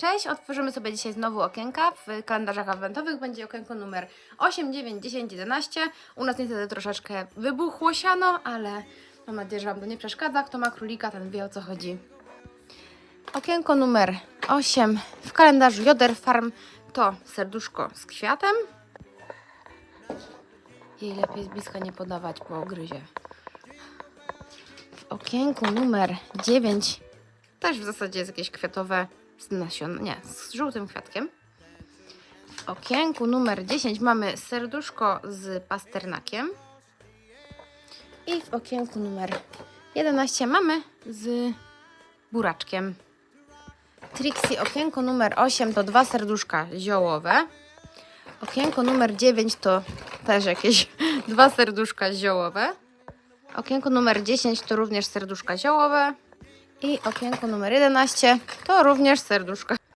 Cześć, otworzymy sobie dzisiaj znowu okienka. W kalendarzach adwentowych będzie okienko numer 8, 9, 10, 11. U nas niestety troszeczkę wybuchło siano, ale mam nadzieję, że Wam to nie przeszkadza. Kto ma królika, ten wie o co chodzi. Okienko numer 8 w kalendarzu Joder Farm to serduszko z kwiatem. Jej lepiej z bliska nie podawać, bo gryzie. W okienku numer 9 też w zasadzie jest jakieś kwiatowe z nasion, nie, z żółtym kwiatkiem. W okienku numer 10 mamy serduszko z pasternakiem. I w okienku numer 11 mamy z buraczkiem. Trixie okienko numer 8 to dwa serduszka ziołowe. Okienko numer 9 to też jakieś dwa serduszka ziołowe. Okienko numer 10 to również serduszka ziołowe. I okienko numer 11 to również serduszka